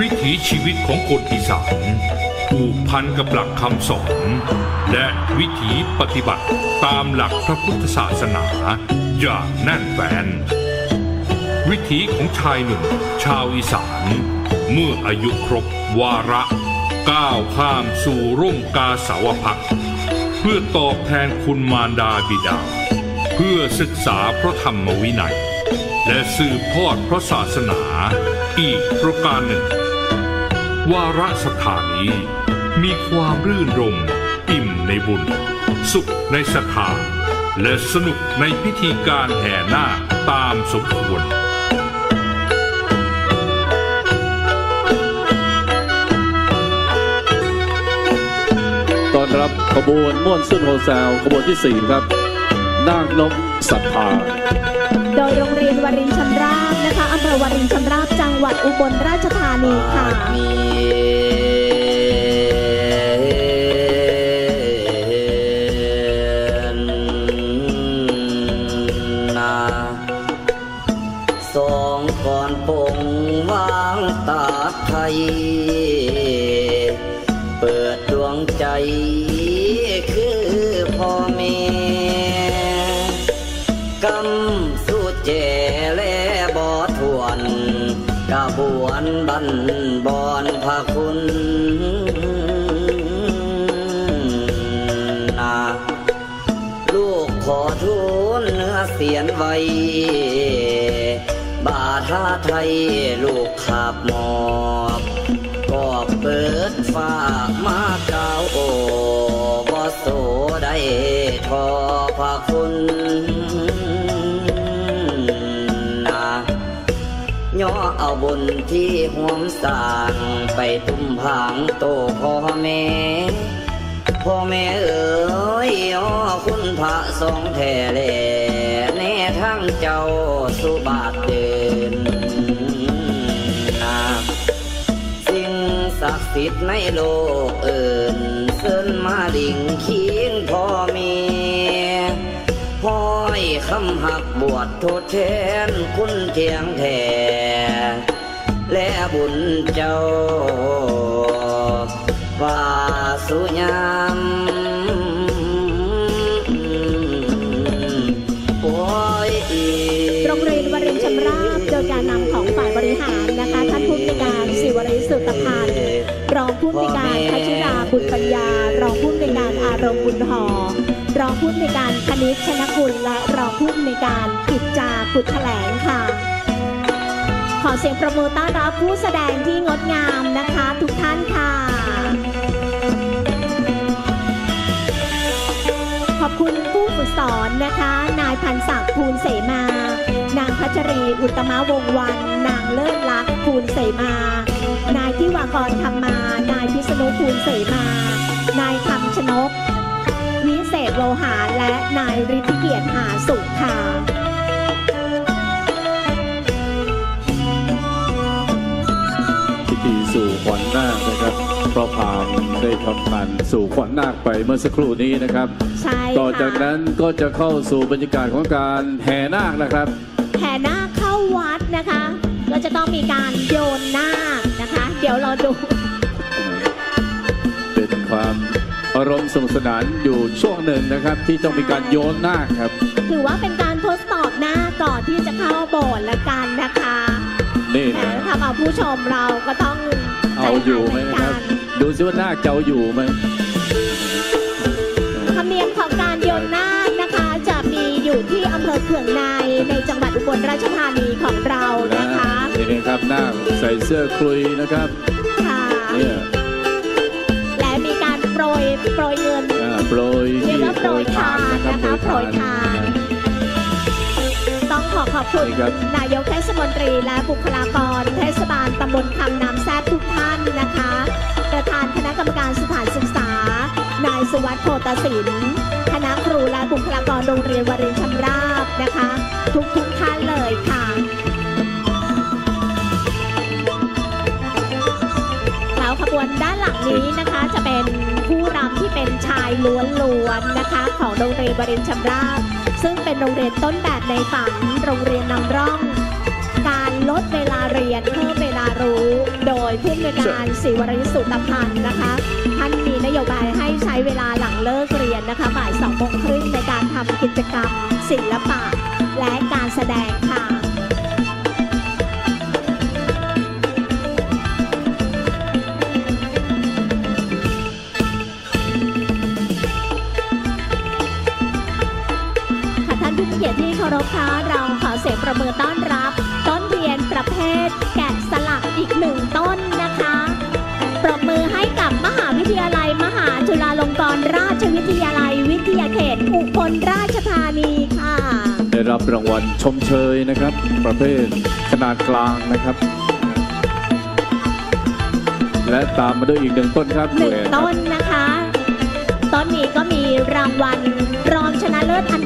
วิถีชีวิตของคนอีสานผูกพันกับหลักคำสอน และวิถีปฏิบัติตามหลักพระพุทธศาสนาอย่างแน่นแฟน วิถีของชายหนุ่มชาวอีสาน เมื่ออายุครบวาระ ก้าวข้ามสู่ร่มกาสาวพักเพื่อตอบแทนคุณมารดาบิดา เพื่อศึกษาพระธรรมวินัย และสืบทอดพระศาสนา อีกประการหนึ่ง วาระสถานนี้มีความรื่นรมย์อิ่มในบุญ สุขในศรัทธาและสนุกในพิธีการแห่นาคตามสมควรตอนรับขบวนม่วนซุ่นโฮแซลขบวนที่ 4 ครับนาคนกศรัทธาโดยโรงเรียนวรินทร์ชำราบนะคะอำเภอวรินทร์ชำราบจัง หวัดอุบลราชธานีค่ะมีนาสองก่อนปงวางตาไทย เปิดดวงใจคือพ่อแม่กำสู้เจและบ่ทวน กระบวนบันบอนพระคุณนาลูกขอทูลเนื้อเสียนไว้บาทาไทยลูกขับหมอบก็เปิดฟ้ามาเก้าวโอ ย่อเอาบุญที่ห่วมสร้างไปตุ้มผางโตพ่อแม่พ่อแม่เอ๋ยอ๋อคุณพระทรงแท่แลแน่ทั้งเจ้าสุบาทเดินนาสิ่งศักดิ์สิทธิ์ในโลกเอิญเสินมาดิ่งำหักบวชทดแทนคุณเทียงแท้และบุญเจ้าว่าสุยามโรงเรียนวรินชำราบโดยการนำของฝ่ายบริหารนะคะ ท่านผู้อำนการศิวริสุตพันธ์ รองผู้อำนวยการพัชิราบุญปัญญา รองผู้อำนวยการอารมณ์บุญหอ รองผู้อำนวยการคณิตชนคุณและรองผู้อำนวยการกิจจากุดแถลงค่ะ ขอเสียงประมือต้อนรับผู้แสดงที่งดงามนะคะ ทุกท่านค่ะ ขอบคุณผู้ฝึกสอนนะคะ นายพันศักดิ์ภูลเสมา นางพัชรีอุตมะวงวัน นางเลิศลักษณ์ภูลเสมา นายทิวากรธรรมา นายพิษณุภูลเสมา นายคำชนก วิเศษโลหารและนายฤทธิเกียรติหาสุขค่ะพิธีสู่ขวัญนาคนะครับเพราะพราหมณ์ได้ทำการสู่ขวัญนาคไปเมื่อสักครู่นี้นะครับ ใช่ต่อจากค่ะนั้นก็จะเข้าสู่บรรยากาศของการแห่นาคนะครับ แห่นาคเข้าวัดนะคะ ก็จะต้องมีการโยนนาคนะคะ เดี๋ยวเราดูเป็นความอารมณ์สนุกสนานอยู่ช่วงหนึ่งนะครับ ที่ต้องมีการโยนนาคครับ ถือว่าเป็นการทดสอบหน้าก่อนที่จะเข้าโบสถ์ละกันนะคะนี่แหมนะทำเอาผู้ชมเราก็ต้องเอาอยู่ไหมนะครับดูซิว่านาคจะเอาอยู่ไหมธรรมเนียมของการโยนนาคนะคะ จะมีอยู่ที่อำเภอเขื่องในในจังหวัดอุบลราชธานีของเรานะนะคะ นี่นะครับนาคใส่เสื้อคลุยนะครับค่ะเนี่ยและมีการโปรยโปรยเงินอ่าโปรยเรียกว่าโปรยทานนะนะคะโปรยทานต้องขอขอบคุณนี่ครับ นายกเทศมนตรีและบุคลากร เทศบาลตำบลคำน้ำแซ่บทุกท่านนะคะ ประธานคณะกรรมการสถานศึกษา นายสุวัสดิ์โพตสินคณะครูและบุคลากรโรงเรียนวรินทร์ชำราบนะคะ ทุกทุกๆท่านเลยค่ะ บวนด้านหลังนี้นะคะจะเป็นผู้รำที่เป็นชายล้วนๆนะคะ ของโรงเรียนบรินทร์ชำราบซึ่งเป็นโรงเรียนต้นแบบในฝันโรงเรียนนำร่อง การลดเวลาเรียนเพิ่มเวลารู้ โดยผู้อำนวยการศิวริสุตพันธ์นะคะท่านมีนโยบายให้ใช้เวลาหลังเลิกเรียนนะคะบ่ายสองโมงครึ่งในการทำกิจกรรมศิลปะและการแสดงค่ะานผู้มีเกียรติที่เคารพคะเราขอเสียงประมือต้อนรับ ต้นเรียนประเภท แกะสลักอีกหนึ่งต้นนะคะ ปรบมือให้กับมหาวิทยาลัย มหาจุฬาลงกรณราชวิทยาลัย วิทยาเขตอุบลราชธานีค่ะ ได้รับรางวัลชมเชยนะครับ ประเภทขนาดกลางนะครับ และตามมาด้วยอีกหนึ่งต้นครับหนึ่งแครับต้นนะคะ ต้นนี้ก็มีรางวัล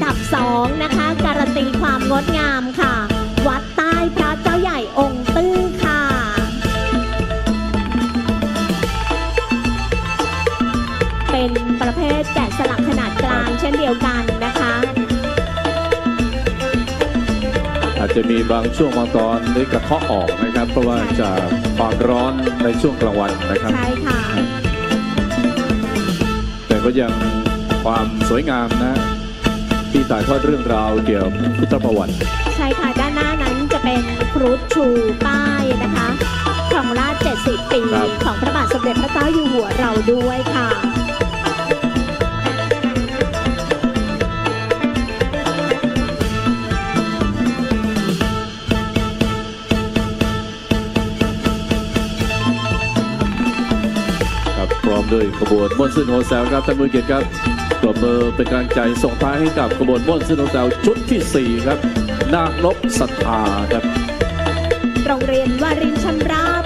ดับสองนะคะ การันตีความงดงามค่ะ วัดใต้พระเจ้าใหญ่องค์ตื้อค่ะ เป็นประเภทแกะสลักขนาดกลางเช่นเดียวกันนะคะ อาจจะมีบางช่วงบางตอนได้กระเทาะออกนะครับ เพราะว่าจากความร้อนในช่วงกลางวันนะครับ ใช่ค่ะ แต่ก็ยังความสวยงามนะ ที่ถ่ายทอดเรื่องราวเกี่ยวกับพุทธประวัติ ใช่ค่ะ ด้านหน้านั้นจะเป็นครุฑชูป้ายนะคะของราช70 ปีครับ ของพระบาทสมเด็จพระเจ้าอยู่หัวเราด้วยค่ะ ครับพร้อมด้วยขบวนม่วนซื่นโฮแซลครับท่านผู้เกียรติครับ ปรบมือเป็นกำลังใจส่งท้ายให้กับขบวนม่วนซื่นโฮแซลชุดที่ 4 ครับ นางนบศรัทธาครับ โรงเรียนวารินชำราบ